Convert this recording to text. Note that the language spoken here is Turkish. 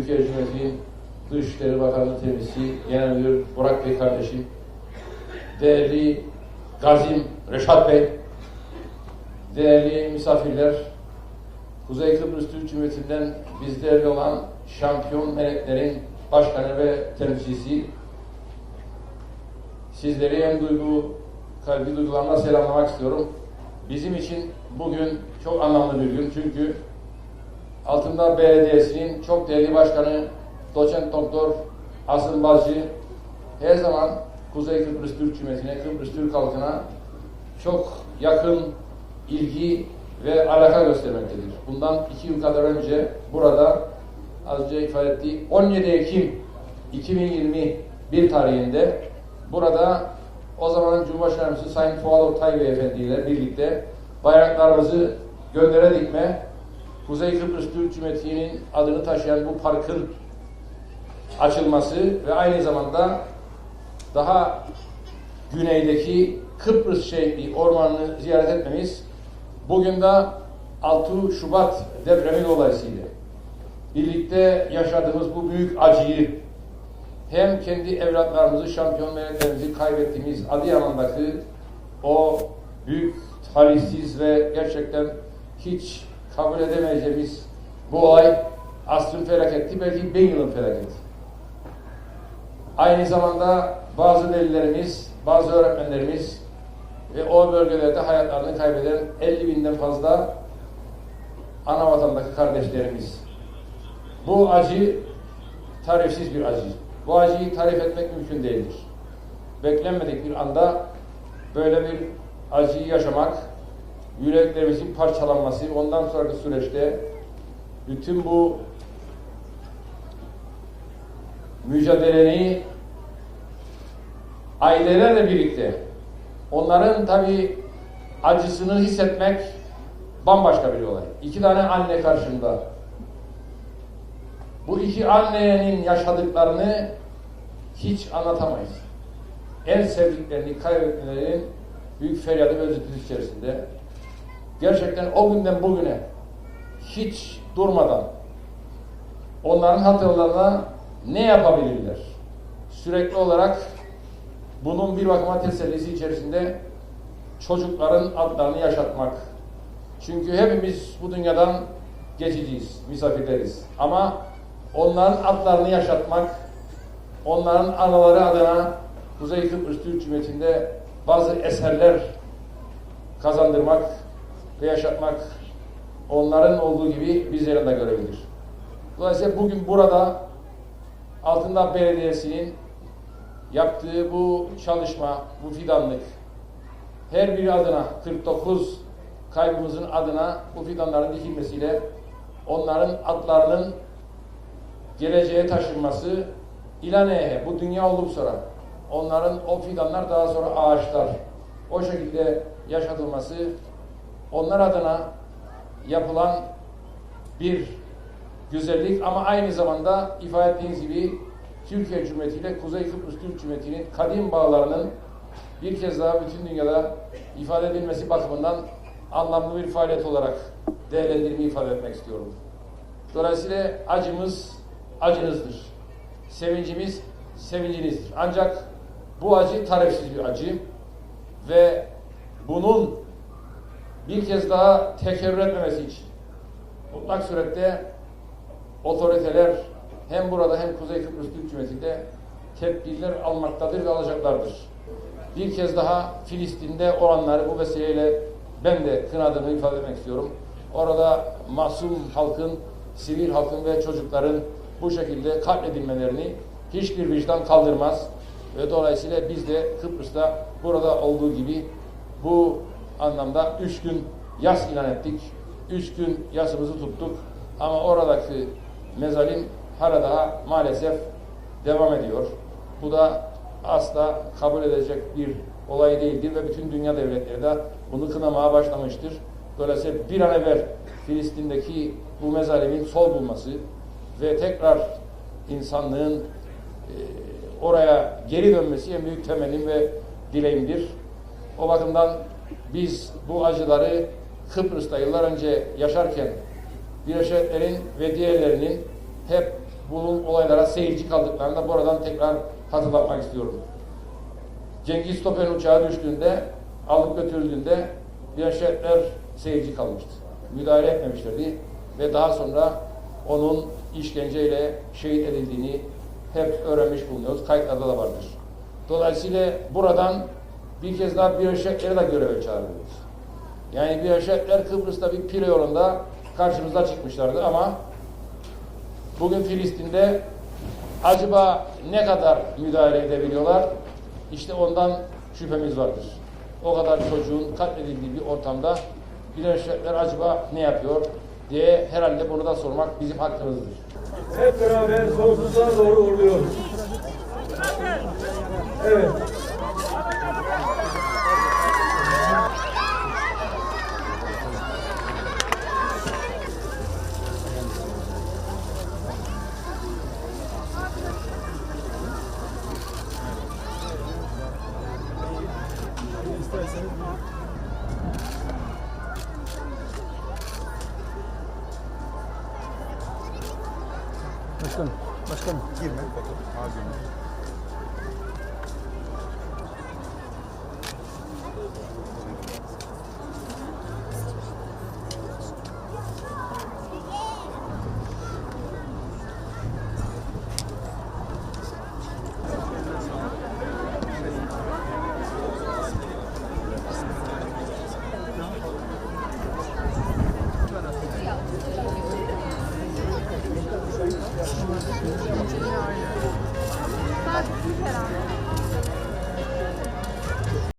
Türkiye Cumhuriyeti Dışişleri Bakanlığı Temsilcisi Genel Müdür Burak Bey kardeşim, değerli Gazim Reşat Bey, değerli misafirler, Kuzey Kıbrıs Türk Cumhuriyeti'nden bizlerle olan şampiyon meleklerin başkanı ve temsilcisi, sizleri en duygu, kalbi duygularımla selamlamak istiyorum. Bizim için bugün çok anlamlı bir gün çünkü Altındağ Belediyesi'nin çok değerli başkanı Doçent Doktor Asım Balcı her zaman Kuzey Kıbrıs Türk Cumhuriyeti'ne, Kıbrıs Türk halkına çok yakın ilgi ve alaka göstermektedir. Bundan iki yıl kadar önce burada az önce ifade ettiği 17 Ekim 2021 tarihinde burada o zamanın Cumhurbaşkanı Sayın Fuat Oktay Beyefendi ile birlikte bayraklarımızı göndere dikme Kuzey Kıbrıs Türk Cumhuriyeti'nin adını taşıyan bu parkın açılması ve aynı zamanda daha güneydeki Kıbrıs şehri ormanını ziyaret etmemiz bugün de 6 Şubat depremi dolayısıyla birlikte yaşadığımız bu büyük acıyı hem kendi evlatlarımızı, şampiyon meleklerimizi kaybettiğimiz Adıyaman'daki o büyük talihsiz ve gerçekten hiç kabul edemeyeceğimiz bu olay asrın felaketti, belki bin yılın felaketi. Aynı zamanda bazı velilerimiz, bazı öğretmenlerimiz ve o bölgelerde hayatlarını kaybeden 50 binden fazla ana vatandaki kardeşlerimiz. Bu acı tarifsiz bir acı. Bu acıyı tarif etmek mümkün değildir. Beklenmedik bir anda böyle bir acıyı yaşamak, yüreklerimizin parçalanması, ondan sonraki süreçte bütün bu mücadeleyi ailelerle birlikte onların tabi acısını hissetmek bambaşka bir olay. İki tane anne karşımda. Bu iki annenin yaşadıklarını hiç anlatamayız. En sevdiklerini kaybetmelerinin büyük feryadı ve içerisinde. Gerçekten o günden bugüne hiç durmadan onların hatırlarına ne yapabilirler? Sürekli olarak bunun bir bakıma tesellisi içerisinde çocukların adlarını yaşatmak. Çünkü hepimiz bu dünyadan geçiciyiz, misafirleriz. Ama onların adlarını yaşatmak, onların anaları adına Kuzey Kıbrıs Türk Cumhuriyeti'nde bazı eserler kazandırmak ve yaşatmak onların olduğu gibi bizlerin de görevidir. Dolayısıyla bugün burada Altındağ Belediyesi'nin yaptığı bu çalışma, bu fidanlık her biri adına 49 kaybımızın adına bu fidanların dikilmesiyle onların adlarının geleceğe taşınması İlane'ye bu dünya olup sonra onların o fidanlar daha sonra ağaçlar o şekilde yaşatılması onlar adına yapılan bir güzellik ama aynı zamanda ifade ettiğiniz gibi Türkiye Cumhuriyeti ile Kuzey Kıbrıs Türk Cumhuriyeti'nin kadim bağlarının bir kez daha bütün dünyada ifade edilmesi bakımından anlamlı bir faaliyet olarak değerlendirmeyi ifade etmek istiyorum. Dolayısıyla acımız acınızdır. Sevincimiz sevincinizdir. Ancak bu acı tarifsiz bir acı ve bunun bir kez daha tekerrür etmemesi için mutlak surette otoriteler hem burada hem Kuzey Kıbrıs Türk Cumhuriyeti'nde tedbirler almaktadır ve alacaklardır. Bir kez daha Filistin'de olanları bu vesileyle ben de kınadığımı ifade etmek istiyorum. Orada masum halkın, sivil halkın ve çocukların bu şekilde katledilmelerini hiçbir vicdan kaldırmaz. Ve dolayısıyla biz de Kıbrıs'ta burada olduğu gibi bu anlamda üç gün yas ilan ettik. Üç gün yasımızı tuttuk. Ama oradaki mezalim hala daha maalesef devam ediyor. Bu da asla kabul edecek bir olay değildir ve bütün dünya devletleri de bunu kınamaya başlamıştır. Dolayısıyla bir an evvel Filistin'deki bu mezalimin sol bulması ve tekrar insanlığın e, oraya geri dönmesi en büyük temelim ve dileğimdir. O bakımdan biz bu acıları Kıbrıs'ta yıllar önce yaşarken Birleşik Milletler'in ve diğerlerinin hep bu olaylara seyirci kaldıklarını da buradan tekrar hatırlatmak istiyorum. Cengiz Topel'in uçağı düştüğünde, alıp götürüldüğünde Birleşikler seyirci kalmıştı. Müdahale etmemişlerdi ve daha sonra onun işkenceyle şehit edildiğini hep öğrenmiş bulunuyoruz. Kayıtlarda da vardır. Dolayısıyla buradan bir kez daha Birleşikler'e de göreve çağırıyoruz. Yani Birleşikler Kıbrıs'ta bir pire yolunda karşımıza çıkmışlardı ama bugün Filistin'de acaba ne kadar müdahale edebiliyorlar? İşte ondan şüphemiz vardır. O kadar çocuğun katledildiği bir ortamda Birleşikler acaba ne yapıyor diye herhalde bunu da sormak bizim hakkımızdır. Hep beraber sonsuzluğa doğru uğurluyoruz. Evet. Başkanım, başkanım. Girme. Malzeme.